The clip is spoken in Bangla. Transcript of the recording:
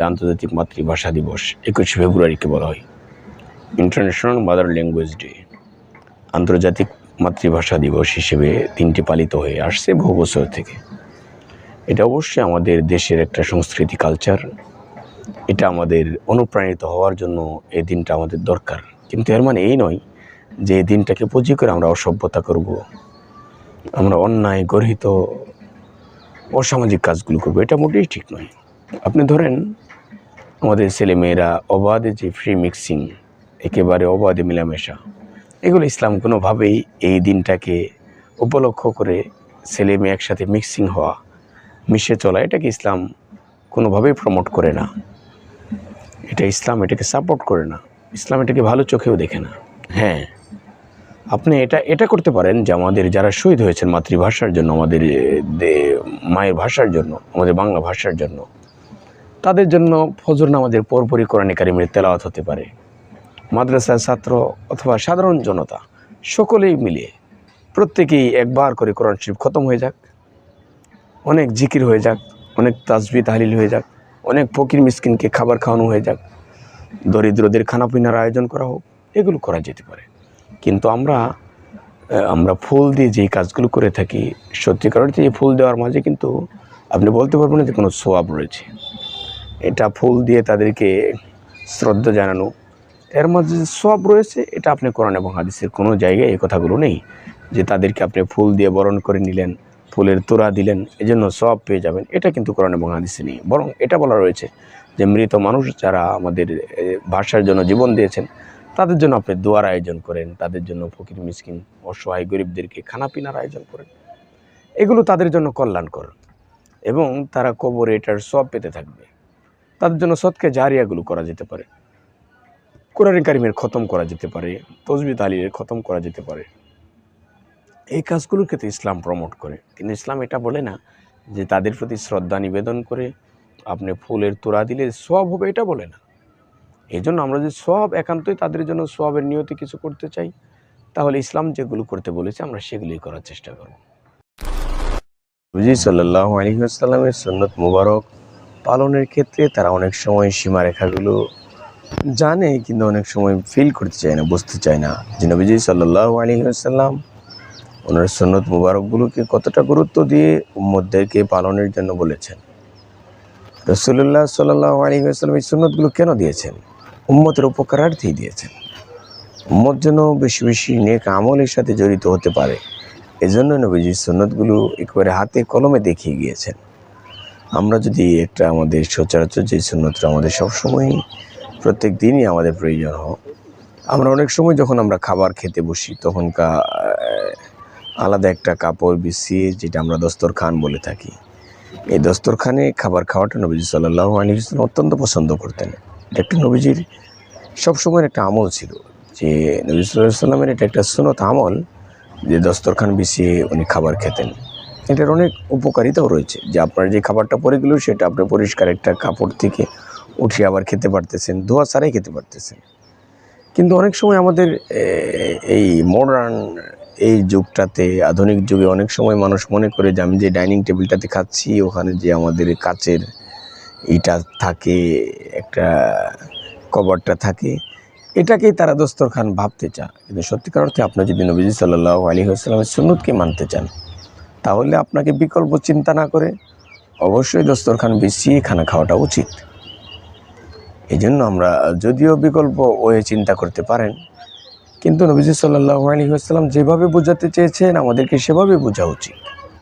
আন্তর্জাতিক মাতৃভাষা দিবস, একুশে ফেব্রুয়ারিকে বলা হয়। ইন্টারন্যাশনাল মাদার ল্যাঙ্গুয়েজ ডে আন্তর্জাতিক মাতৃভাষা দিবস হিসেবে দিনটি পালিত হয়ে আসছে বহু বছর থেকে। এটা অবশ্যই আমাদের দেশের একটা সংস্কৃতি কালচার এটা আমাদের অনুপ্রাণিত হওয়ার জন্য এই দিনটা আমাদের দরকার। কিন্তু এর মানে এই নয় যে এই দিনটাকে পুঁজি করে আমরা অসভ্যতা করব। আমরা অন্যায়, গর্হিত, অসামাজিক কাজগুলো করব। এটা মোটেই ঠিক নয়। আপনি ধরেন আমাদের ছেলেমেয়েরা অবাধে যে ফ্রি মিক্সিং একেবারে অবাধে মেলামেশা, এগুলো ইসলাম কোনোভাবেই এই দিনটাকে উপলক্ষ করে ছেলে মেয়ে একসাথে মিক্সিং হওয়া, মিশে চলা, এটাকে ইসলাম কোনোভাবেই প্রমোট করে না। এটা ইসলাম এটাকে সাপোর্ট করে না। ইসলাম এটাকে ভালো চোখেও দেখে না। হ্যাঁ আপনি এটা এটা করতে পারেন যে আমাদের যারা শহীদ হয়েছেন মাতৃভাষার জন্য, আমাদের মায়ের ভাষার জন্য, আমাদের বাংলা ভাষার জন্য। তাদের জন্য ফজর নামাজের পরপরই কোরআনে কারিমের তেলাওয়াত হতে পারে। মাদ্রাসার ছাত্র অথবা সাধারণ জনতা, সকলেই মিলে প্রত্যেকেই একবার করে কোরআন শরীফ খতম হয়ে যাক। অনেক জিকির হয়ে যাক, অনেক তাজবি তাহলিল হয়ে যাক, অনেক ফকির মিসকিনকে খাবার খাওয়ানো হয়ে যাক। দরিদ্রদের খানাপিনার আয়োজন করা হোক, এগুলো করা যেতে পারে। কিন্তু আমরা আমরা ফুল দিয়ে যেই কাজগুলো করে থাকি, সত্যিকার অর্থে ফুল দেওয়ার মাঝে কিন্তু আপনি বলতে পারবেন না যে কোনো সোয়াব রয়েছে। এটা ফুল দিয়ে তাদেরকে শ্রদ্ধা জানানো। এর মাঝে সব রয়েছে, এটা আপনি কোরআন এবং হাদিসের কোনো জায়গায় এই কথাগুলো নেই যে তাদেরকে আপনি ফুল দিয়ে বরণ করে নিলেন, ফুলের তোড়া দিলেন, এজন্য সব পেয়ে যাবেন। এটা কিন্তু কোরআন এবং হাদিসে নেই। বরং এটা বলা রয়েছে যে মৃত মানুষ যারা আমাদের ভাষার জন্য জীবন দিয়েছেন, তাদের জন্য আপনি দোয়ার আয়োজন করেন, তাদের জন্য ফকির, মিসকিন, অসহায় গরিবদেরকে খানাপিনার আয়োজন করেন। এগুলো তাদের জন্য কল্যাণ কল্যাণকর এবং তারা কবরে এটার সব পেতে থাকবে। তাদের জন্য সৎকে জারিয়াগুলো করা যেতে পারে। কোরআন কারিমের খতম করা যেতে পারে তসবি তালিলের খতম করা যেতে পারে। এই কাজগুলোর ক্ষেত্রে ইসলাম প্রমোট করে। কিন্তু ইসলাম এটা বলে না যে তাদের প্রতি শ্রদ্ধা নিবেদন করে আপনি ফুলের তোড়া দিলে সব হবে, এটা বলে না। এই জন্য আমরা যদি সব একান্তই তাদের জন্য সবের নিয়তি কিছু করতে চাই, তাহলে ইসলাম যেগুলো করতে বলেছে আমরা সেগুলোই করার চেষ্টা করব। বুঝি সাল্লাহ আলহিহাস্লামের সন্ন্যত মুবারক পালনের ক্ষেত্রে তারা অনেক সময় সীমারেখাগুলো জানে, কিন্তু অনেক সময় ফিল করতে চায় না, বুঝতে চায় না। যে নবীজি সাল্লাহ আলী আসাল্লাম ওনার সন্ন্যত মুবারকগুলোকে কতটা গুরুত্ব দিয়ে উম্মদদেরকে পালনের জন্য বলেছেন। রসুল্লাহ সাল্লাহ আলী আসাল্লাম এই সন্ন্যতগুলো কেন দিয়েছেন? উম্মতের উপকারার্থেই দিয়েছেন। উম্মত যেন বেশি বেশি নেক আমলের সাথে জড়িত হতে পারে। এজন্য নবীজি সন্ন্যতগুলো একেবারে হাতে কলমে দেখিয়ে গিয়েছেন। আমরা যদি একটা আমাদের সচরাচর যে সুন্নতটা আমাদের সবসময়ই প্রত্যেক দিনই আমাদের প্রয়োজন হোক আমরা অনেক সময় যখন আমরা খাবার খেতে বসি, তখনকার আলাদা একটা কাপড় বিছিয়ে যেটা আমরা দস্তরখান বলে থাকি। এই দস্তরখানে খাবার খাওয়াটা নবীজি সাল্লাহ আলী ইসলাম অত্যন্ত পছন্দ করতেন। এটা একটা নবীজির সবসময়ের একটা আমল ছিল যে নবী সাল্লাহ সাল্লামের এটা একটা সুনত আমল যে দস্তরখান বিছিয়ে উনি খাবার খেতেন। এটার অনেক উপকারিতাও রয়েছে যে আপনার যে খাবারটা পড়ে গেল সেটা আপনি পরিষ্কার একটা কাপড় থেকে উঠিয়ে আবার খেতে পারতেছেন, ধোয়া ছাড়াই খেতে পারতেছেন। কিন্তু অনেক সময় আমাদের এই মডার্ন এই যুগটাতে, আধুনিক যুগে অনেক সময় মানুষ মনে করে যে আমি যে ডাইনিং টেবিলটাতে খাচ্ছি, ওখানে যে আমাদের কাচের ইটা থাকে, একটা কভারটা থাকে, এটাকেই তারা দস্তরখান ভাবতে চায়। কিন্তু সত্যিকার অর্থে আপনার যদি নবীজি সাল্লাহ আলী আসসালামের সুন্নতকে মানতে চান তাহলে আপনাকে বিকল্প চিন্তা না করে অবশ্যই দস্তরখান বিছিয়ে খানা খাওয়াটা উচিত। এই জন্য আমরা যদিও বিকল্প ওয়ে চিন্তা করতে পারেন, কিন্তু নবীজি সাল্লাহ আলী আসসালাম যেভাবে বোঝাতে চেয়েছেন, আমাদেরকে সেভাবে বোঝা উচিত।